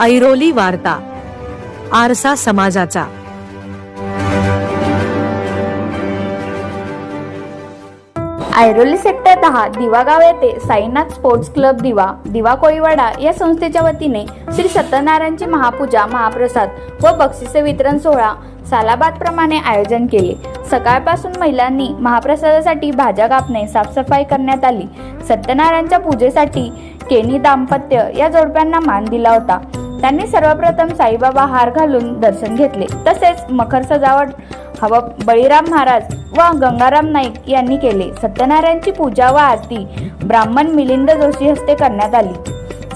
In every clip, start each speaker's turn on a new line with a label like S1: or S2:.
S1: ऐरोली वार्ता आरसा समाजाचा.
S2: ऐरोली सेक्टर दहा दिवागाव येथे साईनाथ स्पोर्ट्स क्लब दिवा दिवा कोळीवाडा या संस्थेच्या वतीने श्री सत्यनारायणची महापूजा महाप्रसाद व बक्षिसे वितरण सोहळा सालाबाद प्रमाणे आयोजन केले. सकाळपासून महिलांनी महाप्रसादासाठी भाज्या कापणे साफसफाई करण्यात आली. सत्यनारायणच्या पूजेसाठी केनी दाम्पत्य या जोडप्यांना मान दिला होता. त्यांनी सर्वप्रथम साईबाबा हार घालून दर्शन घेतले. तसेच मखर सजावट हवा बळीराम महाराज व गंगाराम नाईक यांनी केले. सत्यनारायणची पूजा व आरती ब्राह्मण मिलिंद जोशी हस्ते करण्यात आली.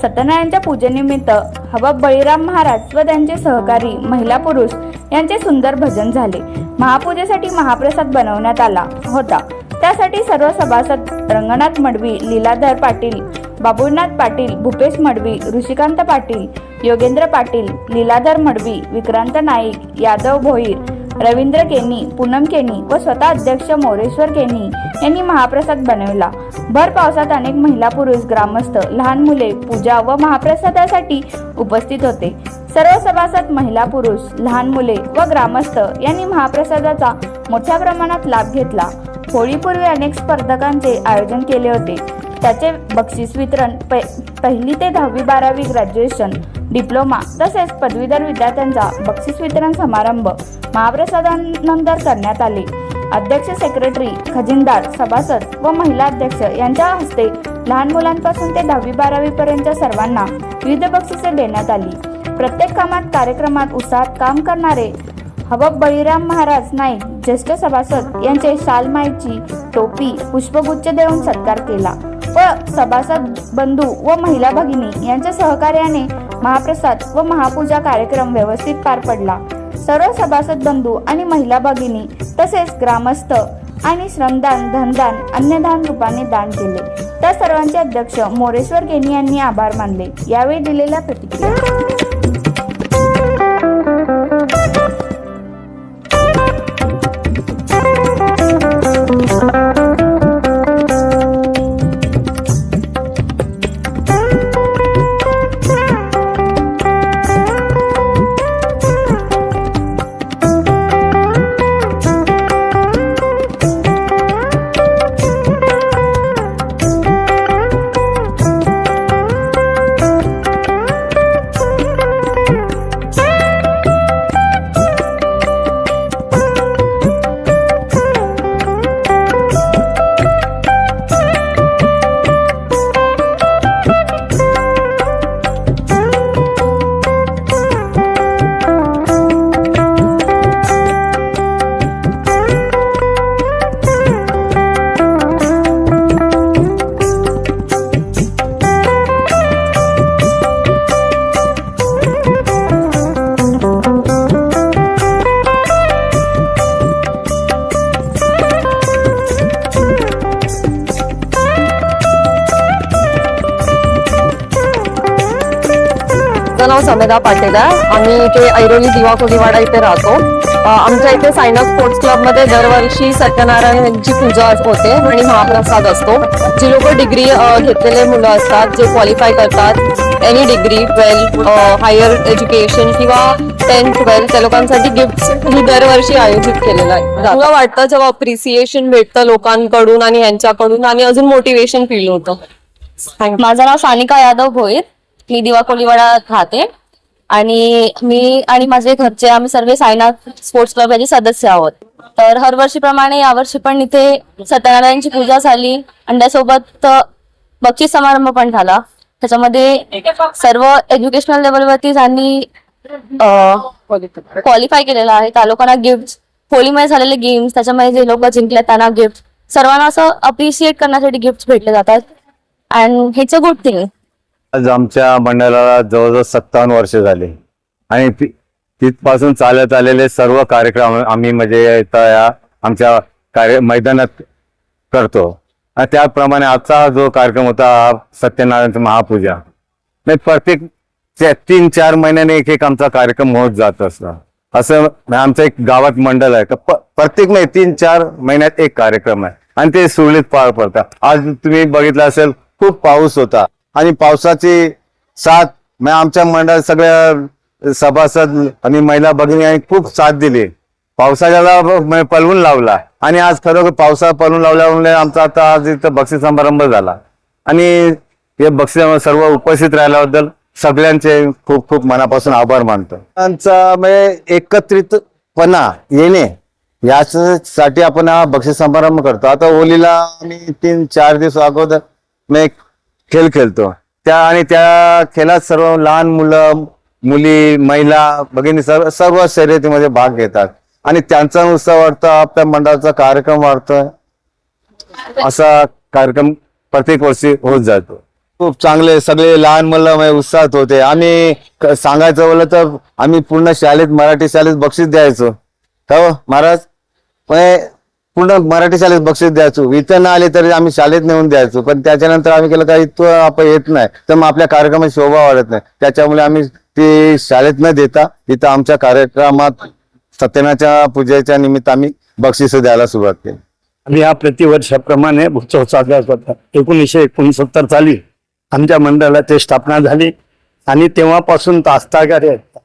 S2: सत्यनारायणच्या पूजेनिमित्त हवा बळीराम महाराज व त्यांचे सहकारी महिला पुरुष यांचे सुंदर भजन झाले. महापूजेसाठी महाप्रसाद बनवण्यात आला होता. त्यासाठी सर्व सभासद रंगनाथ मडवी लीलाधर पाटील बाबुलनाथ पाटील भूपेश मडवी ऋषिकांत पाटील योगेंद्र पाटील लीलाधर मडवी विक्रांत नाईक यादव भोईर रवींद्र केनी पूनम केनी व स्वतः अध्यक्ष मोरेश्वर केनी यांनी महाप्रसाद बनवला. भर पावसात अनेक महिला पुरुष ग्रामस्थ लहान मुले पूजा व महाप्रसादासाठी उपस्थित होते. सर्व सभासद महिला पुरुष लहान मुले व ग्रामस्थ यांनी महाप्रसादाचा मोठ्या प्रमाणात लाभ घेतला. होळीपूर्वी अनेक स्पर्धकांचे आयोजन केले होते. त्याचे बक्षीस वितरण पै पहिली ते दहावी बारावी ग्रॅज्युएशन डिप्लोमा तसेच पदवीधर विद्यार्थ्यांचा बक्षीस वितरण समारंभ महाप्रसादानंतर करण्यात आले. अध्यक्ष सेक्रेटरी खजिनदार सभासद व महिला अध्यक्ष यांच्या हस्ते लहान मुलांपासून ते दहावी बारावी सर्वांना विविध बक्षिसे देण्यात आली. प्रत्येक कामात कार्यक्रमात उत्साहात काम करणारे हबब बळीराम महाराज नाईक ज्येष्ठ सभासद यांचे शालमाईची टोपी पुष्पगुच्छ देऊन सत्कार केला. व सभासद बंधू व महिला भगिनी यांच्या सहकार्याने महाप्रसाद व महापूजा कार्यक्रम व्यवस्थित पार पडला. सर्व सभासद बंधू आणि महिला भगिनी तसेच ग्रामस्थ आणि श्रमदान धनदान अन्नदान रूपाने दान केले. त्या सर्वांचे अध्यक्ष मोरेश्वर गेनी यांनी आभार मानले. यावेळी दिलेल्या प्रतिक्रिया
S3: माझं नाव समेदा पाटील आहे. आम्ही इथे ऐरोली दिवा कोलीवाडा इथे राहतो. आमच्या इथे सायना स्पोर्ट्स क्लबमध्ये दरवर्षी सत्यनारायणची पूजा होते आणि महाप्रसाद असतो. जी लोक डिग्री घेतलेले मुलं असतात जे क्वालिफाय करतात any degree twelfth higher education किंवा टेन्थ ट्वेल्थ त्या लोकांसाठी गिफ्ट ही दरवर्षी आयोजित केलेलं आहे. तुला वाटतं जेव्हा अप्रिसिएशन भेटतं लोकांकडून आणि यांच्याकडून आणि अजून मोटिवेशन फील होतं.
S4: माझं नाव सानिका यादव भोईर. मी दिवा कोलीवाडात राहते. आणि मी आणि माझे घरचे आम्ही सर्व साईनाथ स्पोर्ट्स क्लब याचे सदस्य आहोत. तर हरवर्षीप्रमाणे यावर्षी पण इथे सत्यनारायणची पूजा झाली. अंड्यासोबत बक्षीस समारंभ पण झाला. त्याच्यामध्ये सर्व एज्युकेशनल लेवलवरती ज्यांनी क्वालिफाय केलेलं आहे त्या लोकांना गिफ्ट होळीमध्ये झालेले गेम्स त्याच्यामध्ये जे लोक जिंकले त्यांना गिफ्ट सर्वांना असं अप्रिशिएट करण्यासाठी गिफ्ट भेटले जातात. अँड हेच अ गुड थिंग
S5: आज आमच्या मंडळाला जवळजवळ सत्तावन्न वर्ष झाले. आणि ति- तिथपासून चालत आलेले सर्व कार्यक्रम आम्ही म्हणजे इथं या आमच्या कार्य मैदानात करतो. आणि त्याप्रमाणे आजचा जो कार्यक्रम होता हा सत्यनारायणचा महापूजा. नाही प्रत्येक चे- तीन चार महिन्याने एक एक आमचा कार्यक्रम होत जात असतो. असं आमचं एक गावात मंडळ आहे. का प- प्रत्येक नाही तीन चार महिन्यात एक कार्यक्रम आहे. आणि ते सुरळीत पार पडतात. आज तुम्ही बघितलं असेल खूप पाऊस होता. आणि पावसाची साथ मग आमच्या मंडळात सगळ्या सभासद आणि महिला भगिनी यांनी खूप साथ दिली. पावसाळ्याला पळवून पलवून लावला आणि आज खरोखर पावसाळा पलवून लावल्यामुळे आमचा आता आज इथं बक्षीस समारंभ झाला. आणि हे बक्षीस सर्व उपस्थित राहिल्याबद्दल सगळ्यांचे खूप खूप मनापासून आभार मानतो. त्यांचा म्हणजे एकत्रितपणा येणे यासाठी आपण हा बक्षीस समारंभ करतो. आता होलीला आम्ही तीन चार दिवस अगोदर मी खेळ खेळतो. त्या आणि त्या खेळात सर्व लहान मुलं मुली महिला भगिनी सर्व सर्व शर्यतीमध्ये भाग घेतात. आणि त्यांचा उत्साह वाढतो आपल्या मंडळाचा कार्यक्रम वाढतोय असा कार्यक्रम प्रत्येक वर्षी होत जातो. खूप चांगले सगळे लहान मुलं म्हणजे उत्साहात होते. आम्ही सांगायचं बोललं तर आम्ही पूर्ण शाळेत मराठी शाळेत बक्षीस द्यायचो. हो महाराज. पण पूर्ण मराठी शाळेत बक्षीस द्यायचो. इथं ना आले तरी आम्ही शाळेत नेऊन द्यायचो. पण त्याच्यानंतर आम्ही केलं का इथं आपण येत नाही. तर मग आपल्या कार्यक्रमाची शोभा वाढत नाही. त्याच्यामुळे आम्ही ते शाळेत न देता इथं आमच्या कार्यक्रमात सत्यनाच्या पूजेच्या निमित्त आम्ही बक्षीस द्यायला सुरुवात केली.
S6: आम्ही या प्रतिवर्षाप्रमाणे उत्सव साजरा करतात एकोणीसशे एकोणसत्तर साली आमच्या मंडळाची स्थापना झाली. आणि तेव्हापासून तास्तागारे आहेत.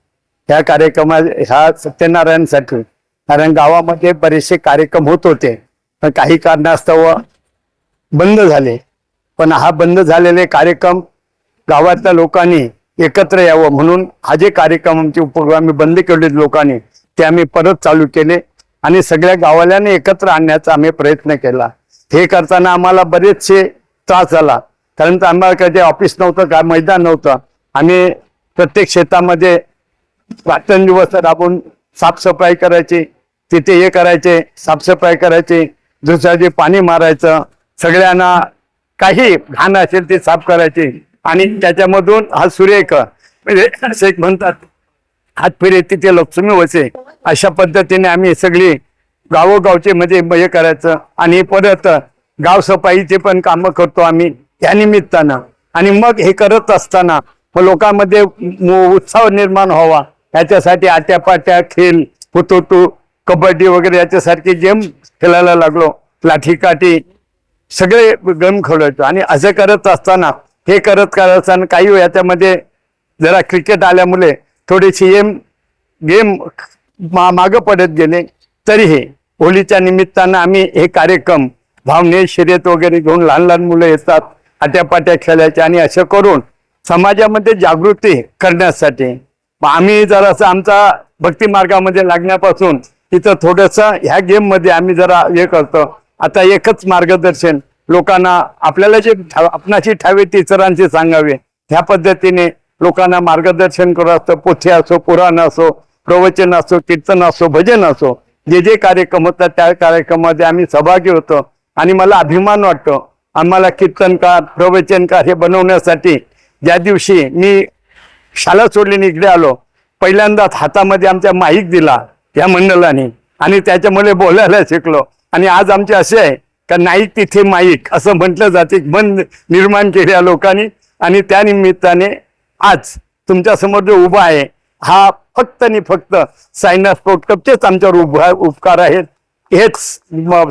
S6: ह्या कार्यक्रमा ह्या सत्यनारायणसाठी कारण गावामध्ये बरेचसे कार्यक्रम होत होते. पण काही कारणास्तव बंद झाले. पण हा बंद झालेले कार्यक्रम गावातल्या लोकांनी एकत्र यावं म्हणून हा जे कार्यक्रम आमचे उपक्रम आम्ही बंद केले लोकांनी ते आम्ही परत चालू केले आणि सगळ्या गावाल्याने एकत्र आणण्याचा आम्ही प्रयत्न केला. हे करताना आम्हाला बरेचसे त्रास झाला. कारण आम्हाला कधी ऑफिस नव्हतं का मैदान नव्हतं. आम्ही प्रत्येक शेतामध्ये रात्रंदिवस राबून साफसफाई करायची तिथे हे करायचे साफसफाई करायची दुसऱ्या दिवशी पाणी मारायचं सगळ्यांना काही घाण असेल ते साफ करायचे. आणि त्याच्यामधून हा सुरेख म्हणजे असे एक म्हणतात हात फिरे तिथे लक्ष्मी वसे. अशा पद्धतीने आम्ही सगळी गावोगावचे म्हणजे हे करायचं. आणि परत गाव सफाईचे पण कामं करतो आम्ही त्या निमित्तानं. आणि मग हे करत असताना लोकांमध्ये उत्साह निर्माण व्हावा. याच्यासाठी आट्यापाट्या खेळ हुतोतू कबड्डी वगैरे याच्यासारखे गेम खेळायला लागलो. लाठी काठी सगळे गेम खेळायचो. आणि असं करत असताना हे करत करत असताना काही याच्यामध्ये जरा क्रिकेट आल्यामुळे थोडीशी गेम गेम मा मागं पडत गेले. तरीही होलीच्या निमित्तानं आम्ही हे कार्यक्रम भावने शर्यत वगैरे घेऊन लहान लहान मुलं येतात आट्यापाट्या खेळायच्या आणि असं करून समाजामध्ये जागृती करण्यासाठी. मग आम्ही जरासं आमचा भक्ती मार्गामध्ये लागण्यापासून तिथं थोडंसं ह्या गेममध्ये आम्ही जरा हे करतो. आता एकच मार्गदर्शन लोकांना आपल्याला जे ठा- आपणाची ठावे ती इतरांची सांगावे. ह्या पद्धतीने लोकांना मार्गदर्शन करत असतं पोथी असो पुराण असो प्रवचन असो कीर्तन असो भजन असो जे जे कार्यक्रम होतात त्या कार्यक्रमामध्ये आम्ही सहभागी होतो. आणि मला अभिमान वाटतो आम्हाला कीर्तनकार प्रवचनकार हे बनवण्यासाठी ज्या दिवशी मी शाळा सोडली इकडे आलो पहिल्यांदाच हातामध्ये आमच्या माईक दिला. या मंडळाने आणि त्याच्यामुळे बोलायला शिकलो. आणि आज आमचे असे आहे का नाईक तिथे माईक असं म्हटलं जाते. मन निर्माण केल्या लोकांनी. आणि त्या निमित्ताने आज तुमच्यासमोर जो उभा आहे हा फक्त आणि फक्त सायना स्पोर्ट कपचेच आमच्यावर उभा उपकार आहेत. हेच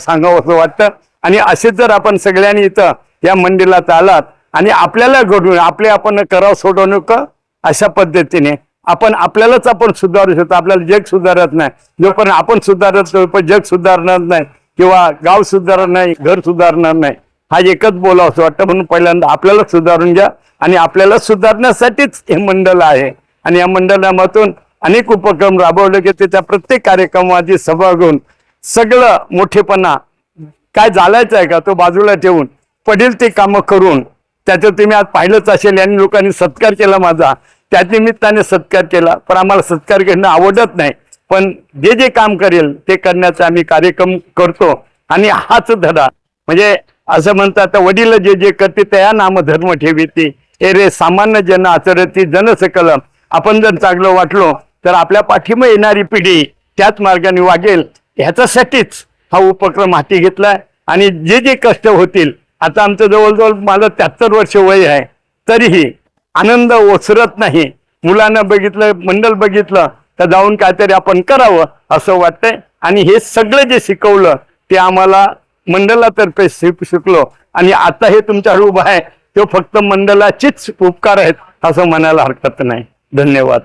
S6: सांगावं असं वाटतं. आणि असेच जर आपण सगळ्यांनी इथं या मंदिरात आलात आणि आपल्याला घडून आपले आपण करावं सोडवणूक अशा पद्धतीने. आपण आपल्यालाच आपण सुधारू शकतो. आपल्याला जग सुधारत नाही. जोपर्यंत आपण सुधारत पण जग सुधारणार नाही. किंवा गाव सुधारणार नाही घर सुधारणार नाही. हा एकच बोलावं असं वाटतं. म्हणून पहिल्यांदा आपल्याला सुधारून घ्या. आणि आपल्याला सुधारण्यासाठीच हे मंडळ आहे. आणि या मंडळामधून अनेक उपक्रम राबवले गेले. त्या प्रत्येक कार्यक्रमाची सभा घेऊन सगळं मोठेपणा काय झालायचं आहे का तो बाजूला ठेवून पडेल ते कामं करून त्याचं तुम्ही आज पाहिलंच असेल. यांनी लोकांनी सत्कार केला माझा. त्या निमित्ताने सत्कार केला. पण आम्हाला सत्कार करणं आवडत नाही. पण जे जे काम करेल ते करण्याचा आम्ही कार्यक्रम करतो. आणि हाच धडा. म्हणजे असं म्हणतात वडील जे जे करते त्या नाम धर्म ठेवीती. ए रे सामान्य जन आचरती जन सकल आपण जर चांगलं वाटलो तर आपल्या पाठीमा येणारी पिढी त्याच मार्गाने वागेल. ह्याच्यासाठीच हा उपक्रम हाती घेतलाय. आणि जे जे कष्ट होतील आता आमचं जवळजवळ माझं त्याहत्तर वर्ष वय आहे. तरीही आनंद ओसरत नाही. मुलांना बघितलं मंडल बघितलं तर जाऊन काहीतरी आपण करावं असं वाटतंय. आणि हे सगळं जे शिकवलं ते आम्हाला मंडलातर्फे शिक- शिकलो. आणि आता हे तुमच्या उभं आहे तो फक्त मंडलाचेच उपकार आहेत असं म्हणायला हरकत नाही. धन्यवाद.